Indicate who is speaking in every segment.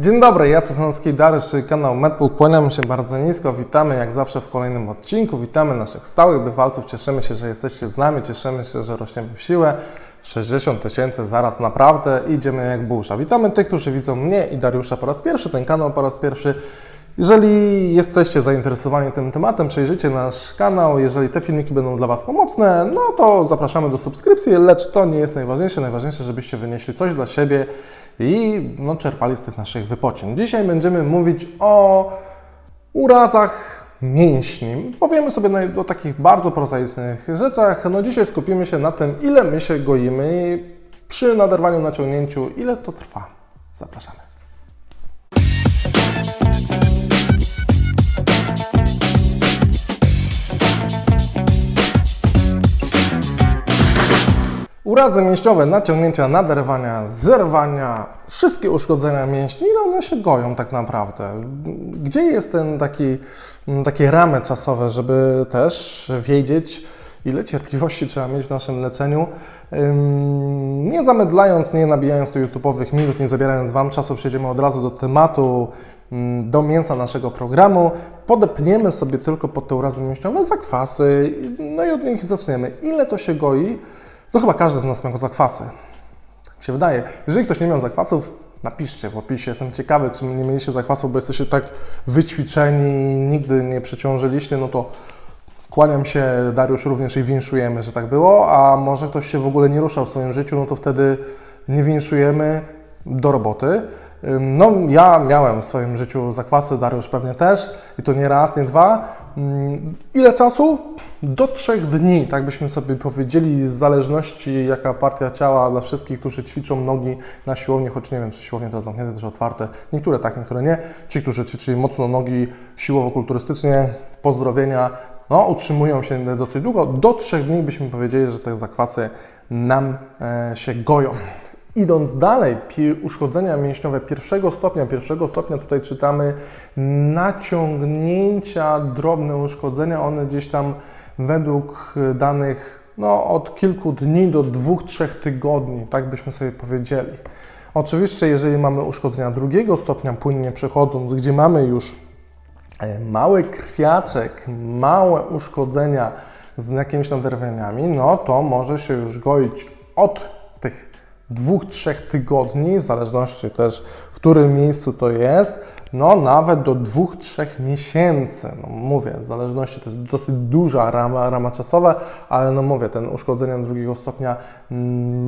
Speaker 1: Dzień dobry, Jacek Sanowski, Dariusz, czyli kanał MedPool. Kłaniam się bardzo nisko, witamy jak zawsze w kolejnym odcinku, witamy naszych stałych bywalców, cieszymy się, że jesteście z nami, cieszymy się, że rośniemy w siłę. 60 tysięcy zaraz naprawdę idziemy jak burza. Witamy tych, którzy widzą mnie i Dariusza po raz pierwszy, ten kanał po raz pierwszy. Jeżeli jesteście zainteresowani tym tematem, przejrzyjcie nasz kanał. Jeżeli te filmiki będą dla Was pomocne, no to zapraszamy do subskrypcji, lecz to nie jest najważniejsze. Najważniejsze, żebyście wynieśli coś dla siebie i no, czerpali z tych naszych wypocin. Dzisiaj będziemy mówić o urazach mięśni. Powiemy sobie o takich bardzo prozaicznych rzeczach. No dzisiaj skupimy się na tym, ile my się goimy i przy naderwaniu, naciągnięciu, ile to trwa. Zapraszamy. Urazy mięśniowe, naciągnięcia, naderwania, zerwania, wszystkie uszkodzenia mięśni, ile one się goją tak naprawdę? Gdzie jest ten taki, m, takie ramy czasowe, żeby też wiedzieć, ile cierpliwości trzeba mieć w naszym leczeniu, nie zamydlając, nie nabijając tu YouTube'owych minut, nie zabierając Wam czasu, przejdziemy od razu do tematu, ym, do mięsa naszego programu. Podepniemy sobie tylko pod te urazy mięśniowe zakwasy, no i od nich zaczniemy. Ile to się goi? No chyba każdy z nas miał zakwasy. Tak mi się wydaje. Jeżeli ktoś nie miał zakwasów, napiszcie w opisie. Jestem ciekawy, czy nie mieliście zakwasów, bo jesteście tak wyćwiczeni, nigdy nie przeciążyliście, no to kłaniam się, Dariusz również i winszujemy, że tak było, a może ktoś się w ogóle nie ruszał w swoim życiu, no to wtedy nie winszujemy do roboty. No, ja miałem w swoim życiu zakwasy, Dariusz pewnie też, i to nie raz, nie dwa. Ym, Ile czasu? Do trzech dni, tak byśmy sobie powiedzieli, w zależności jaka partia ciała dla wszystkich, którzy ćwiczą nogi na siłowni, choć nie wiem, czy siłownie teraz zamknięte, czy otwarte. Niektóre tak, niektóre nie. Ci, którzy ćwiczyli mocno nogi siłowo-kulturystycznie, pozdrowienia, no, utrzymują się dosyć długo. Do trzech dni byśmy powiedzieli, że te zakwasy nam e, się goją. Idąc dalej, uszkodzenia mięśniowe pierwszego stopnia, pierwszego stopnia tutaj czytamy naciągnięcia, drobne uszkodzenia, one gdzieś tam według danych no, od kilku dni do dwóch, trzech tygodni, tak byśmy sobie powiedzieli. Oczywiście, jeżeli mamy uszkodzenia drugiego stopnia, płynnie przechodząc, gdzie mamy już e, mały krwiaczek, małe uszkodzenia z jakimiś naderwieniami, no to może się już goić od tych dwóch, trzech tygodni, w zależności też w którym miejscu to jest, no nawet do dwóch, trzech miesięcy. No mówię, w zależności to jest dosyć duża rama, rama czasowa, ale no mówię, ten uszkodzenia drugiego stopnia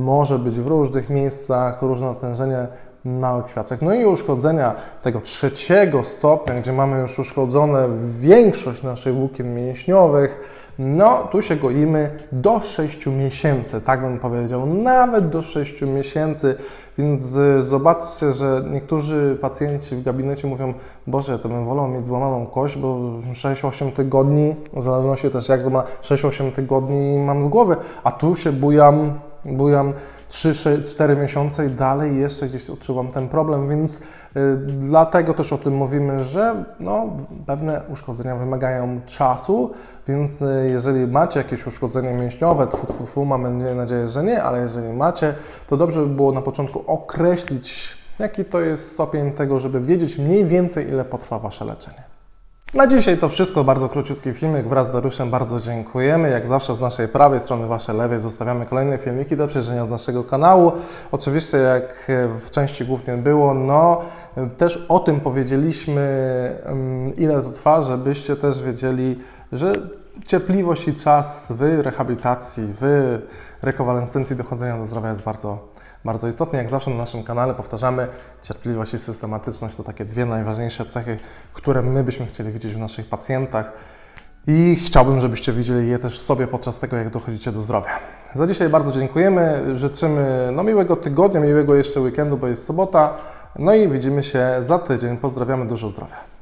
Speaker 1: może być w różnych miejscach, różne natężenie, mały kwiatek. No i uszkodzenia tego trzeciego stopnia, gdzie mamy już uszkodzone większość naszych włókien mięśniowych, no tu się goimy do 6 miesięcy, tak bym powiedział, nawet do 6 miesięcy, więc y, zobaczcie, że niektórzy pacjenci w gabinecie mówią, Boże, to bym wolał mieć złamaną kość, bo 6-8 tygodni, w zależności też jak złamana, 6-8 tygodni mam z głowy, a tu się bujam, bujam 3-4 miesiące i dalej jeszcze gdzieś odczuwam ten problem, więc y, dlatego też o tym mówimy, że no, pewne uszkodzenia wymagają czasu, więc y, jeżeli macie jakieś uszkodzenie mięśniowe, tfu, tfu, tfu, mamy nadzieję, że nie, ale jeżeli macie, to dobrze by było na początku określić, jaki to jest stopień tego, żeby wiedzieć mniej więcej, ile potrwa Wasze leczenie. Na dzisiaj to wszystko, bardzo króciutki filmik. Wraz z Dariuszem bardzo dziękujemy. Jak zawsze z naszej prawej strony, Waszej lewej zostawiamy kolejne filmiki do przejrzenia z naszego kanału. Oczywiście jak w części głównie było, no też o tym powiedzieliśmy, mm, ile to trwa, żebyście też wiedzieli, że cierpliwość i czas w rehabilitacji, w rekonwalescencji dochodzenia do zdrowia jest bardzo bardzo istotny. Jak zawsze na naszym kanale powtarzamy, cierpliwość i systematyczność to takie dwie najważniejsze cechy, które my byśmy chcieli widzieć w naszych pacjentach i chciałbym, żebyście widzieli je też w sobie podczas tego, jak dochodzicie do zdrowia. Za dzisiaj bardzo dziękujemy, życzymy no, miłego tygodnia, miłego jeszcze weekendu, bo jest sobota, no i widzimy się za tydzień. Pozdrawiamy, dużo zdrowia.